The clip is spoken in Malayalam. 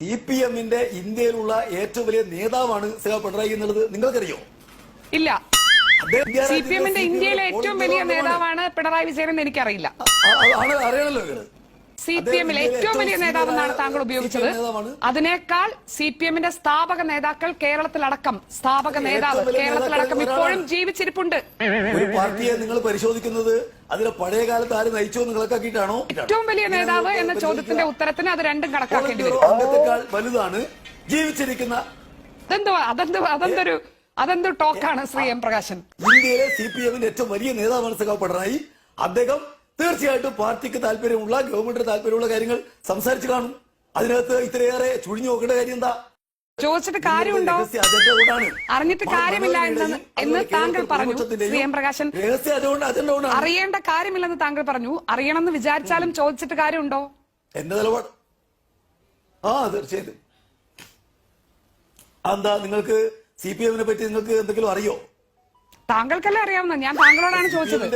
സി പി എമ്മിന്റെ ഇന്ത്യയിലുള്ള ഏറ്റവും വലിയ നേതാവാണ് സേവ പിണറായി എന്നുള്ളത് നിങ്ങൾക്കറിയോ? ഇല്ല. സി പി എമ്മിന്റെ ഇന്ത്യയിലെ ഏറ്റവും വലിയ നേതാവാണ് പിണറായി വിജയൻ എന്ന് എനിക്കറിയില്ല അറിയണല്ലോ സി പി എമ്മിലെ ഏറ്റവും വലിയ നേതാവ് നേതാവെന്നാണ് താങ്കൾ ഉപയോഗിച്ചത്. അതിനേക്കാൾ സി പി എമ്മിന്റെ സ്ഥാപക നേതാക്കൾ കേരളത്തിലടക്കം. സ്ഥാപക നേതാവ് കേരളത്തിലടക്കം ഇപ്പോഴും ജീവിച്ചിരിപ്പുണ്ട്. പാർട്ടിയെ നിങ്ങൾ പരിശോധിക്കുന്നത്? അതിലെ പഴയ കാലത്ത് ആര് നയിച്ചോ എന്ന് കണക്കാക്കിയിട്ടാണോ ഏറ്റവും വലിയ നേതാവ് എന്ന ചോദ്യത്തിന്റെ ഉത്തരത്തിന് അത് രണ്ടും കണക്കാക്കേണ്ടി വരും. അംഗത്തെക്കാൾ വലുതാണ് ജീവിച്ചിരിക്കുന്ന അതെന്തോ അതെന്തോ അതെന്തൊരു അതെന്തോ ടോക്കാണ് ശ്രീ എം പ്രകാശൻ. ഇന്ത്യയിലെ സി പി എമ്മിന്റെ ഏറ്റവും വലിയ നേതാവാണ് സഖാവ് പിണറായി അദ്ദേഹം തീർച്ചയായിട്ടും പാർട്ടിക്ക് താല്പര്യമുള്ള ഗവൺമെന്റിന് താല്പര്യമുള്ള കാര്യങ്ങൾ സംസാരിച്ചു കാണും. അതിനകത്ത് ഇത്രയേറെ ചുഴിഞ്ഞു നോക്കേണ്ട കാര്യം എന്താ? ചോദിച്ചിട്ട് കാര്യമുണ്ടോ? അറിഞ്ഞിട്ട് കാര്യമില്ല എന്ന് എന്ന് താങ്കൾ പറഞ്ഞു. ശ്രീ എം പ്രകാശൻ അറിയേണ്ട കാര്യമില്ലെന്ന് താങ്കൾ പറഞ്ഞു. അറിയണമെന്ന് വിചാരിച്ചാലും ചോദിച്ചിട്ട് കാര്യമുണ്ടോ? എന്റെ നിലപാട്. ആ തീർച്ചയായിട്ടും. എന്താ നിങ്ങൾക്ക് സി പി എമ്മിനെ പറ്റി നിങ്ങൾക്ക് എന്തെങ്കിലും അറിയോ? താങ്കൾക്കല്ലേ അറിയാവുന്ന ഞാൻ താങ്കളോടാണ് ചോദിച്ചത്.